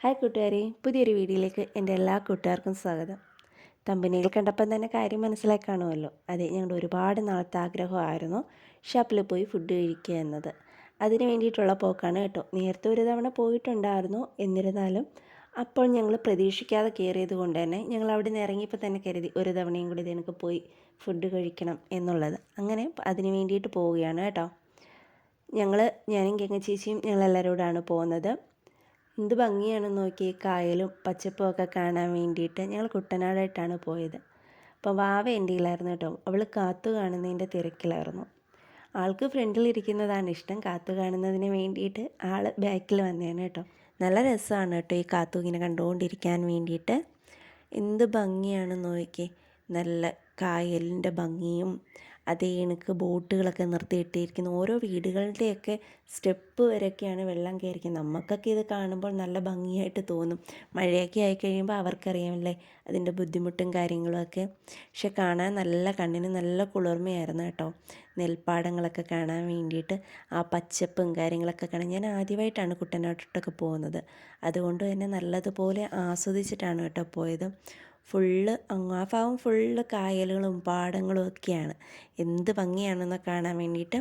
Hi കൂട്ടുകാരെ പുതിയൊരു വീഡിയോയിലേക്ക് എന്റെ എല്ലാ കൂട്ടുകാർക്കും സ്വാഗതം. തമ്പനിയിൽ കണ്ടപ്പം തന്നെ കാര്യം മനസ്സിലായി കാണുമല്ലോ. അതെ ഞങ്ങളുടെ ഒരുപാട് നാളത്തെ ആഗ്രഹമായിരുന്നു ഷാപ്പിൽ പോയി ഫുഡ് കഴിക്കുക എന്നത്. അതിന് വേണ്ടിയിട്ടുള്ള പോക്കാണ് കേട്ടോ. നേരത്തെ ഒരു തവണ പോയിട്ടുണ്ടായിരുന്നു എന്നിരുന്നാലും അപ്പോൾ ഞങ്ങൾ പ്രതീക്ഷിക്കാതെ കയറിയത് കൊണ്ട് തന്നെ ഞങ്ങൾ അവിടെ നിന്ന് ഇറങ്ങിയപ്പോൾ തന്നെ കരുതി ഒരു തവണയും കൂടി ഇതിനൊക്കെ പോയി ഫുഡ് കഴിക്കണം എന്നുള്ളത്. അങ്ങനെ അതിന് വേണ്ടിയിട്ട് പോവുകയാണ് കേട്ടോ. ഞങ്ങൾ ഞാനും ഗംഗ ചേച്ചിയും ഞങ്ങളെല്ലാവരോടാണ് പോകുന്നത്. എന്ത് ഭംഗിയാണ് നോക്കി കായലും പച്ചപ്പും ഒക്കെ കാണാൻ വേണ്ടിയിട്ട് ഞങ്ങൾ കുട്ടനാടായിട്ടാണ് പോയത്. അപ്പോൾ വാവ എന്റെ കയ്യിലായിരുന്നു കേട്ടോ. അവൾ കാത്തു കാണുന്നതിന്റെ തിരക്കിലായിരുന്നു. ആൾക്ക് ഫ്രണ്ടിലിരിക്കുന്നതാണ് ഇഷ്ടം. കാത്തു കാണുന്നതിന് വേണ്ടിയിട്ട് ആൾ ബാക്കിൽ വന്നതാണ് കേട്ടോ. നല്ല രസമാണ് കേട്ടോ ഈ കാത്തു ഇങ്ങനെ കണ്ടുകൊണ്ടിരിക്കാൻ വേണ്ടിയിട്ട്. എന്ത് ഭംഗിയാണ് നോക്കി. നല്ല കായലിന്റെ ഭംഗിയും അതേ കണക്ക് ബോട്ടുകളൊക്കെ നിർത്തിയിട്ടിരിക്കുന്നു ഓരോ വീടുകളുടെയൊക്കെ സ്റ്റെപ്പ് വരെയൊക്കെയാണ് വെള്ളം കയറിയിരിക്കുന്നത്. നമുക്കൊക്കെ ഇത് കാണുമ്പോൾ നല്ല ഭംഗിയായിട്ട് തോന്നും. മഴയൊക്കെ ആയി കഴിയുമ്പോൾ അവർക്കറിയാമല്ലേ അതിന്റെ ബുദ്ധിമുട്ടും കാര്യങ്ങളുമൊക്കെ പക്ഷെ കാണാൻ നല്ല കണ്ണിന് നല്ല കുളിർമയായിരുന്നു കേട്ടോ. നെൽപ്പാടങ്ങളൊക്കെ കാണാൻ വേണ്ടിയിട്ട് ആ പച്ചപ്പും കാര്യങ്ങളൊക്കെ കാണാൻ. ഞാൻ ആദ്യമായിട്ടാണ് കുട്ടനാട്ടൊക്കെ പോകുന്നത്. അതുകൊണ്ട് തന്നെ നല്ലതുപോലെ ആസ്വദിച്ചിട്ടാണ് കേട്ടോ പോയത്. ഫുള്ള് അങ്ങ് ആ ഭാഗം ഫുള്ള് കായലുകളും പാടങ്ങളും ഒക്കെയാണ്. എന്ത് ഭംഗിയാണെന്ന് കാണാൻ വേണ്ടിയിട്ട്.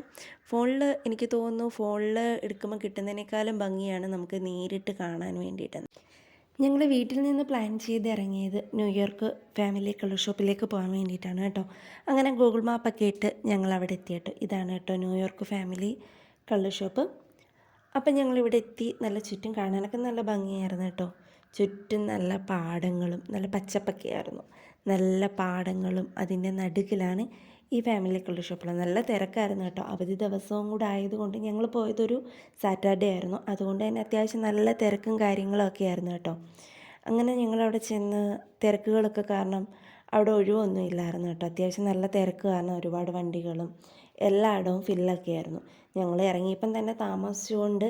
ഫോണിൽ എനിക്ക് തോന്നുന്നു ഫോണിൽ എടുക്കുമ്പോൾ കിട്ടുന്നതിനേക്കാളും ഭംഗിയാണ് നമുക്ക് നേരിട്ട് കാണാൻ വേണ്ടിയിട്ട്. ഞങ്ങൾ വീട്ടിൽ നിന്ന് പ്ലാൻ ചെയ്ത് ഇറങ്ങിയത് ന്യൂയോർക്ക് ഫാമിലി കളർ ഷോപ്പിലേക്ക് പോകാൻ വേണ്ടിയിട്ടാണ് കേട്ടോ. അങ്ങനെ ഗൂഗിൾ മാപ്പൊക്കെ ഇട്ട് ഞങ്ങൾ അവിടെ എത്തി കേട്ടോ. ഇതാണ് കേട്ടോ ന്യൂയോർക്ക് ഫാമിലി കളർ ഷോപ്പ്. അപ്പം ഞങ്ങളിവിടെ എത്തി. നല്ല ചുറ്റും കാണാനൊക്കെ നല്ല ഭംഗിയായിരുന്നു കേട്ടോ. ചുറ്റും നല്ല പാടങ്ങളും നല്ല പച്ചപ്പൊക്കെയായിരുന്നു. നല്ല പാടങ്ങളും അതിന്റെ നടുക്കിലാണ് ഈ ഫാമിലിക്കുള്ള ഷോപ്പുള്ളത്. നല്ല തിരക്കായിരുന്നു കേട്ടോ. അവധി ദിവസവും കൂടെ ആയതുകൊണ്ട് ഞങ്ങൾ പോയതൊരു സാറ്റർഡേ ആയിരുന്നു. അതുകൊണ്ട് തന്നെ അത്യാവശ്യം നല്ല തിരക്കും കാര്യങ്ങളൊക്കെ ആയിരുന്നു കേട്ടോ. അങ്ങനെ ഞങ്ങളവിടെ ചെന്ന് തിരക്കുകളൊക്കെ കാരണം അവിടെ ഒഴിവൊന്നും ഇല്ലായിരുന്നു കേട്ടോ. അത്യാവശ്യം നല്ല തിരക്ക് കാരണം ഒരുപാട് വണ്ടികളും എല്ലായിടവും ഫില്ലൊക്കെ ആയിരുന്നു. ഞങ്ങൾ ഇറങ്ങിയപ്പം തന്നെ താമസിച്ചുകൊണ്ട്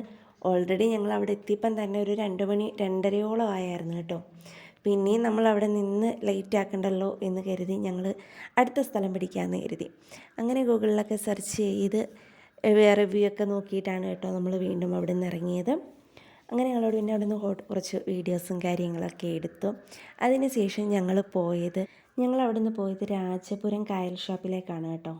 ഓൾറെഡി ഞങ്ങൾ അവിടെ എത്തിയപ്പം തന്നെ ഒരു രണ്ട് മണി രണ്ടരയോളം ആയായിരുന്നു കേട്ടോ. പിന്നെയും നമ്മൾ അവിടെ നിന്ന് ലേറ്റ് ആക്കണ്ടല്ലോ എന്ന് കരുതി ഞങ്ങൾ അടുത്ത സ്ഥലം പിടിക്കാമെന്ന് കരുതി. അങ്ങനെ ഗൂഗിളിലൊക്കെ സെർച്ച് ചെയ്ത് റിവ്യൂ ഒക്കെ നോക്കിയിട്ടാണ് കേട്ടോ നമ്മൾ വീണ്ടും അവിടെ നിന്ന് ഇറങ്ങിയത്. അങ്ങനെ ഞങ്ങളോട് പിന്നെ അവിടെ നിന്ന് കുറച്ച് വീഡിയോസും കാര്യങ്ങളൊക്കെ എടുത്തു. അതിനുശേഷം ഞങ്ങൾ പോയത് ഞങ്ങൾ അവിടെ നിന്ന് പോയത് രാജപുരം കായൽ ഷോപ്പിലേക്കാണ് കേട്ടോ.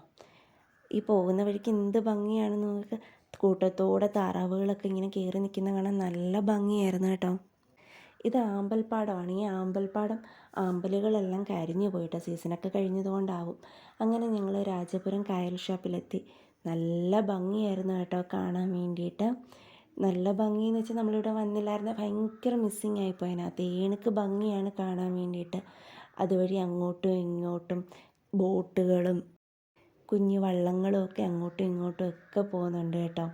ഈ പോകുന്ന വഴിക്ക് എന്ത് ഭംഗിയാണ് നമുക്ക് കൂട്ടത്തോടെ താറാവുകളൊക്കെ ഇങ്ങനെ കയറി നിൽക്കുന്ന കാണാൻ നല്ല ഭംഗിയായിരുന്നു കേട്ടോ. ഇത് ആമ്പൽപ്പാടമാണ്. ഈ ആമ്പൽപ്പാടം ആമ്പലുകളെല്ലാം കരിഞ്ഞു പോയിട്ട്. സീസണൊക്കെ കഴിഞ്ഞതുകൊണ്ടാവും. അങ്ങനെ ഞങ്ങൾ രാജപുരം കായൽ ഷോപ്പിലെത്തി. നല്ല ഭംഗിയായിരുന്നു കേട്ടോ കാണാൻ വേണ്ടിയിട്ട്. നല്ല ഭംഗിയെന്ന് വെച്ചാൽ നമ്മളിവിടെ വന്നില്ലായിരുന്നു ഭയങ്കര മിസ്സിങ് ആയിപ്പോയി. അതിനകത്ത് ഏണുക്ക് ഭംഗിയാണ് കാണാൻ വേണ്ടിയിട്ട്. അതുവഴി അങ്ങോട്ടും ഇങ്ങോട്ടും ബോട്ടുകളും കുഞ്ഞു വള്ളങ്ങളും ഒക്കെ അങ്ങോട്ടും ഇങ്ങോട്ടും ഒക്കെ പോകുന്നുണ്ട് കേട്ടോ.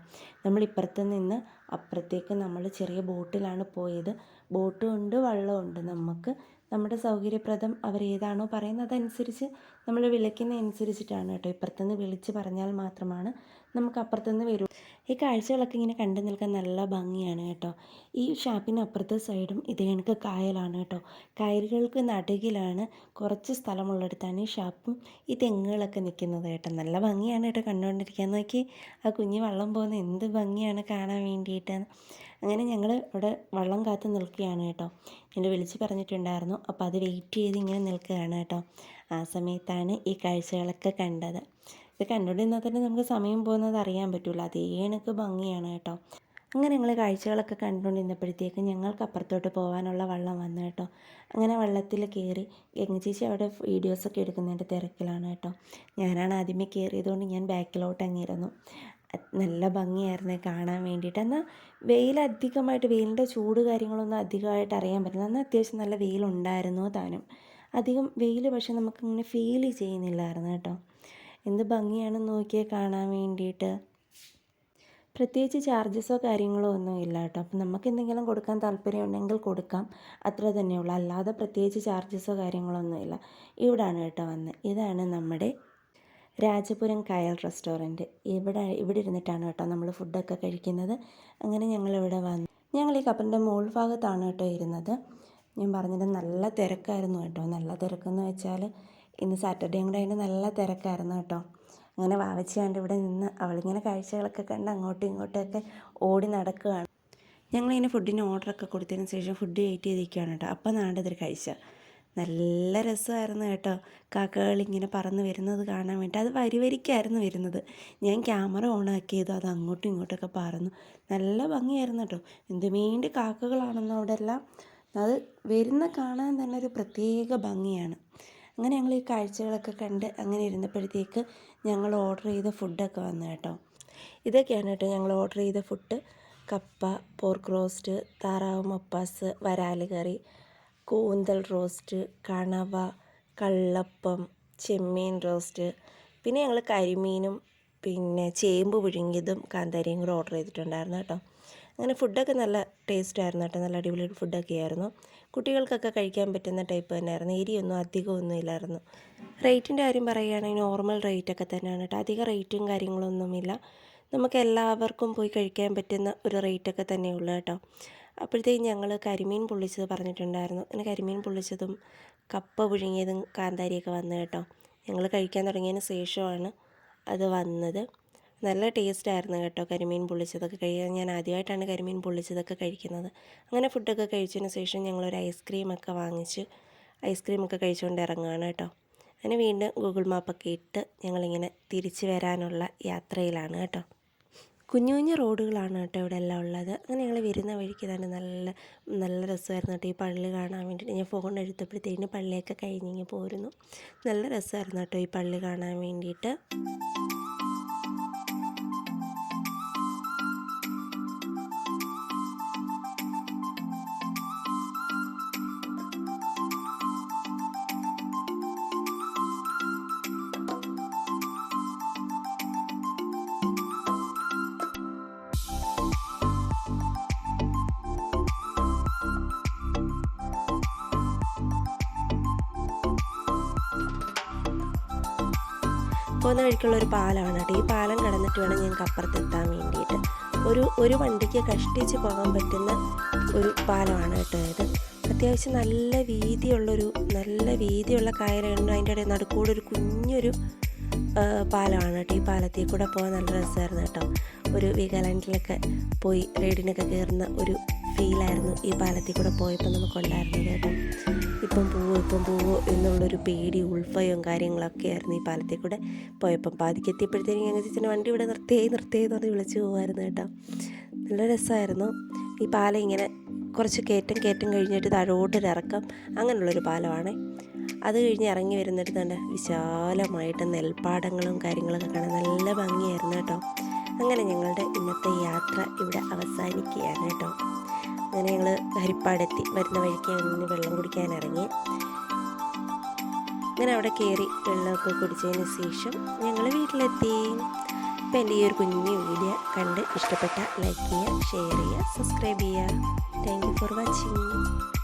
നമ്മൾ ഇപ്പുറത്ത് നിന്ന് അപ്പുറത്തേക്ക് നമ്മൾ ചെറിയ ബോട്ടിലാണ് പോയത്. ബോട്ടും ഉണ്ട് വള്ളമുണ്ട് നമുക്ക് നമ്മുടെ സൗകര്യപ്രദം അവർ ഏതാണോ പറയുന്നത് അതനുസരിച്ച് നമ്മൾ വിളിക്കുന്ന അനുസരിച്ചിട്ടാണ് കേട്ടോ. ഇപ്പുറത്തുനിന്ന് വിളിച്ച് പറഞ്ഞാൽ മാത്രമാണ് നമുക്ക് അപ്പുറത്തുനിന്ന് വരൂ. ഈ കാഴ്ചകളൊക്കെ ഇങ്ങനെ കണ്ടു നിൽക്കാൻ നല്ല ഭംഗിയാണ് കേട്ടോ. ഈ ഷാപ്പിന് അപ്പുറത്തെ സൈഡും ഇതേ കണക്ക് കായലാണ് കേട്ടോ. കായലുകൾക്ക് നടുകിലാണ് കുറച്ച് സ്ഥലമുള്ളിടത്താണ് ഈ ഷാപ്പും ഈ തെങ്ങുകളൊക്കെ നിൽക്കുന്നത് കേട്ടോ. നല്ല ഭംഗിയാണ് കേട്ടോ കണ്ടുകൊണ്ടിരിക്കാൻ. നോക്കി ആ കുഞ്ഞ് വള്ളം പോകുന്ന എന്ത് ഭംഗിയാണ് കാണാൻ വേണ്ടിയിട്ട്. അങ്ങനെ ഞങ്ങൾ ഇവിടെ വള്ളം കാത്തു നിൽക്കുകയാണ് കേട്ടോ. എന്നെ വിളിച്ച് പറഞ്ഞിട്ടുണ്ടായിരുന്നു. അപ്പോൾ അത് വെയിറ്റ് ചെയ്ത് ഇങ്ങനെ നിൽക്കുകയാണ് കേട്ടോ. ആ സമയത്താണ് ഈ കാഴ്ചകളൊക്കെ കണ്ടത്. ഇത് കണ്ടുകൊണ്ടിരുന്നാൽ തന്നെ നമുക്ക് സമയം പോകുന്നത് അറിയാൻ പറ്റില്ല അതേ കണക്ക് ഭംഗിയാണ് കേട്ടോ. അങ്ങനെ ഞങ്ങൾ കാഴ്ചകളൊക്കെ കണ്ടുകൊണ്ടിരുന്നപ്പോഴത്തേക്കും ഞങ്ങൾക്ക് അപ്പുറത്തോട്ട് പോകാനുള്ള വള്ളം വന്നു കേട്ടോ. അങ്ങനെ വള്ളത്തിൽ കയറി ചേച്ചി അവിടെ വീഡിയോസൊക്കെ എടുക്കുന്നതിന്റെ തിരക്കിലാണ് കേട്ടോ. ഞാനാണ് ആദ്യമേ കയറിയതുകൊണ്ട് ഞാൻ ബാക്കിലോട്ട് അങ്ങിരുന്നു നല്ല ഭംഗിയായിരുന്നു കാണാൻ വേണ്ടിയിട്ട്. എന്നാൽ വെയിൽ അധികമായിട്ട് വെയിലിന്റെ ചൂട് കാര്യങ്ങളൊന്നും അധികമായിട്ട് അറിയാൻ പറ്റില്ല. എന്നാൽ അത്യാവശ്യം നല്ല വെയിലുണ്ടായിരുന്നു താനും. അധികം വെയിൽ പക്ഷെ നമുക്കിങ്ങനെ ഫീൽ ചെയ്യുന്നില്ലായിരുന്നു കേട്ടോ. എന്ത് ഭംഗിയാണെന്ന് നോക്കിയാൽ കാണാൻ വേണ്ടിയിട്ട്. പ്രത്യേകിച്ച് ചാർജസോ കാര്യങ്ങളോ ഒന്നും ഇല്ല കേട്ടോ. അപ്പം നമുക്ക് എന്തെങ്കിലും കൊടുക്കാൻ താല്പര്യമുണ്ടെങ്കിൽ കൊടുക്കാം. അത്ര തന്നെയുള്ളൂ അല്ലാതെ പ്രത്യേകിച്ച് ചാർജസോ കാര്യങ്ങളോ ഒന്നുമില്ല ഇവിടാണ് കേട്ടോ വന്ന്. ഇതാണ് നമ്മുടെ രാജപുരം കയൽ റെസ്റ്റോറന്റ് ഇവിടെ ഇവിടെ ഇരുന്നിട്ടാണ് കേട്ടോ നമ്മൾ ഫുഡൊക്കെ കഴിക്കുന്നത്. അങ്ങനെ ഞങ്ങളിവിടെ വന്നു. ഞങ്ങൾ ഈ കപ്പലിന്റെ മുകൾ ഭാഗത്താണ് കേട്ടോ ഇരുന്നത്. ഞാൻ പറഞ്ഞത് നല്ല തിരക്കായിരുന്നു കേട്ടോ. നല്ല തിരക്കെന്ന് വെച്ചാൽ ഇന്ന് സാറ്റർഡേയും കൂടെ അതിന് നല്ല തിരക്കായിരുന്നു കേട്ടോ. അങ്ങനെ വാവച്ചിയാണ്ട് ഇവിടെ നിന്ന് അവളിങ്ങനെ കാഴ്ചകളൊക്കെ കണ്ട് അങ്ങോട്ടും ഇങ്ങോട്ടുമൊക്കെ ഓടി നടക്കുകയാണ്. ഞങ്ങളിങ്ങനെ ഫുഡിന് ഓർഡറൊക്കെ കൊടുത്തതിന് ശേഷം ഫുഡ് വെയിറ്റ് ചെയ്തിരിക്കുകയാണ് കേട്ടോ. അപ്പം നാണ്ടതിൽ കഴിച്ച നല്ല രസമായിരുന്നു കേട്ടോ. കാക്കകൾ ഇങ്ങനെ പറന്ന് വരുന്നത് കാണാൻ വേണ്ടി. അത് വരി വരിക്കായിരുന്നു വരുന്നത്. ഞാൻ ക്യാമറ ഓൺ ആക്കിയത് അത് അങ്ങോട്ടും ഇങ്ങോട്ടൊക്കെ പറന്നു. നല്ല ഭംഗിയായിരുന്നു കേട്ടോ. എന്ത് വേണ്ടി കാക്കകളാണെന്നോ അവിടെ എല്ലാം അത് വരുന്ന കാണാൻ തന്നെ ഒരു പ്രത്യേക ഭംഗിയാണ്. അങ്ങനെ ഞങ്ങൾ ഈ കാഴ്ചകളൊക്കെ കണ്ട് അങ്ങനെ ഇരുന്നപ്പോഴത്തേക്ക് ഞങ്ങൾ ഓർഡർ ചെയ്ത ഫുഡൊക്കെ വന്നു കേട്ടോ. ഇതൊക്കെയാണ് കേട്ടോ ഞങ്ങൾ ഓർഡർ ചെയ്ത ഫുഡ്. കപ്പ പോർക്ക് റോസ്റ്റ് താറാവ് മപ്പാസ് വരാൽ കറി കൂന്തൽ റോസ്റ്റ് കണവ കള്ളപ്പം ചെമ്മീൻ റോസ്റ്റ്. പിന്നെ ഞങ്ങൾ കരിമീനും പിന്നെ ചേമ്പ് പുഴുങ്ങിയതും കാന്താരിയും കൂടെ ഓർഡർ ചെയ്തിട്ടുണ്ടായിരുന്നു കേട്ടോ. അങ്ങനെ ഫുഡൊക്കെ നല്ല ടേസ്റ്റ് ആയിരുന്നു കേട്ടോ. നല്ല അടിപൊളി ഫുഡൊക്കെ ആയിരുന്നു. കുട്ടികൾക്കൊക്കെ കഴിക്കാൻ പറ്റുന്ന ടൈപ്പ് തന്നെയായിരുന്നു. എരിയൊന്നും അധികമൊന്നും ഇല്ലായിരുന്നു. റേറ്റിന്റെ കാര്യം പറയുകയാണെങ്കിൽ നോർമൽ റേറ്റൊക്കെ തന്നെയാണ് കേട്ടോ. അധികം റേറ്റും കാര്യങ്ങളൊന്നുമില്ല. നമുക്ക് എല്ലാവർക്കും പോയി കഴിക്കാൻ പറ്റുന്ന ഒരു റേറ്റൊക്കെ തന്നെയുള്ളൂ കേട്ടോ. അപ്പോഴത്തേക്കും ഞങ്ങൾ കരിമീൻ പൊള്ളിച്ചത് പറഞ്ഞിട്ടുണ്ടായിരുന്നു. അങ്ങനെ കരിമീൻ പൊള്ളിച്ചതും കപ്പ പുഴുങ്ങിയതും കാന്താരിയൊക്കെ വന്നു കേട്ടോ. ഞങ്ങൾ കഴിക്കാൻ തുടങ്ങിയതിന് ശേഷമാണ് അത് വന്നത്. നല്ല ടേസ്റ്റ് ആയിരുന്നു കേട്ടോ കരിമീൻ പൊള്ളിച്ചതൊക്കെ കഴിക്കാൻ ഞാൻ ആദ്യമായിട്ടാണ് കരിമീൻ പൊള്ളിച്ചതൊക്കെ കഴിക്കുന്നത്. അങ്ങനെ ഫുഡൊക്കെ കഴിച്ചതിന് ശേഷം ഞങ്ങളൊരു ഐസ്ക്രീമൊക്കെ വാങ്ങിച്ച് ഐസ്ക്രീമൊക്കെ കഴിച്ചുകൊണ്ട് ഇറങ്ങുകയാണ് കേട്ടോ. അങ്ങനെ വീണ്ടും ഗൂഗിൾ മാപ്പൊക്കെ ഇട്ട് ഞങ്ങളിങ്ങനെ തിരിച്ചു വരാനുള്ള യാത്രയിലാണ് കേട്ടോ. കുഞ്ഞു കുഞ്ഞു റോഡുകളാണ് കേട്ടോ ഇവിടെ എല്ലാം ഉള്ളത്. അങ്ങനെ ഞങ്ങൾ വരുന്ന വഴിക്ക് തന്നെ നല്ല നല്ല രസമായിരുന്നു കേട്ടോ ഈ പള്ളി കാണാൻ വേണ്ടിയിട്ട്. ഞാൻ ഫോൺ എടുത്തപ്പോഴത്തേന് പള്ളിയൊക്കെ കഴിഞ്ഞിങ്ങനെ പോരുന്നു. നല്ല രസമായിരുന്നു കേട്ടോ ഈ പള്ളി കാണാൻ വേണ്ടിയിട്ട്. പോകുന്ന വഴിക്കുള്ള ഒരു പാലമാണ് കേട്ടോ. ഈ പാലം കടന്നിട്ട് വേണം ഞങ്ങൾക്ക് അപ്പുറത്തെത്താൻ വേണ്ടിയിട്ട്. ഒരു ഒരു വണ്ടിക്ക് കഷ്ടിച്ച് പോകാൻ പറ്റുന്ന ഒരു പാലമാണ് കേട്ടോ ഇത്. അത്യാവശ്യം നല്ല വീതിയുള്ളൊരു നല്ല വീതിയുള്ള കായലുണ്ട്. അതിന്റെ ഇടയിൽ നടുക്കൂടെ ഒരു കുഞ്ഞൊരു പാലമാണ് കേട്ടോ ഈ പാലത്തിൽ കൂടെ പോകാൻ നല്ല രസമായിരുന്നു കേട്ടോ. ഒരു വീഗാലാൻഡിലൊക്കെ പോയി റൈഡിനൊക്കെ കയറുന്ന ഒരു ഫീലായിരുന്നു ഈ പാലത്തിൽ കൂടെ പോയപ്പോൾ നമുക്കുണ്ടായിരുന്നത് കേട്ടോ. ഇപ്പം പോവോ ഇപ്പം പോവോ എന്നുള്ളൊരു പേടി ഉൾഫയും കാര്യങ്ങളൊക്കെ ആയിരുന്നു ഈ പാലത്തിൽ കൂടെ പോയപ്പം. പാതിക്ക് എത്തിയപ്പോഴത്തേക്കും ഞങ്ങൾ ചേച്ചി വണ്ടി ഇവിടെ നിർത്തിയായി എന്ന് പറഞ്ഞ് വിളിച്ച് പോകുമായിരുന്നു കേട്ടോ. നല്ല രസമായിരുന്നു. ഈ പാലം ഇങ്ങനെ കുറച്ച് കയറ്റം കയറ്റം കഴിഞ്ഞിട്ട് താഴോട്ടൊരു ഇറക്കം അങ്ങനെയുള്ളൊരു പാലമാണ്. അത് കഴിഞ്ഞ് ഇറങ്ങി വരുന്നിടത്ത് കണ്ട് വിശാലമായിട്ട് നെൽപ്പാടങ്ങളും കാര്യങ്ങളൊക്കെ കാണാൻ നല്ല ഭംഗിയായിരുന്നു കേട്ടോ. അങ്ങനെ ഞങ്ങളുടെ ഇന്നത്തെ യാത്ര ഇവിടെ അവസാനിക്കുകയാണ് കേട്ടോ. അങ്ങനെ ഞങ്ങൾ ഹരിപ്പാടെത്തി. വരുന്ന വഴിക്ക് അങ്ങനെ വെള്ളം കുടിക്കാൻ ഇറങ്ങി. അങ്ങനെ അവിടെ കയറി വെള്ളമൊക്കെ കുടിച്ചതിന് ശേഷം ഞങ്ങൾ വീട്ടിലെത്തി. അപ്പം എന്റെ ഈ ഒരു കുഞ്ഞു വീഡിയോ കണ്ട് ഇഷ്ടപ്പെട്ട ലൈക്ക് ചെയ്യുക ഷെയർ ചെയ്യുക സബ്സ്ക്രൈബ് ചെയ്യുക. Thank you for watching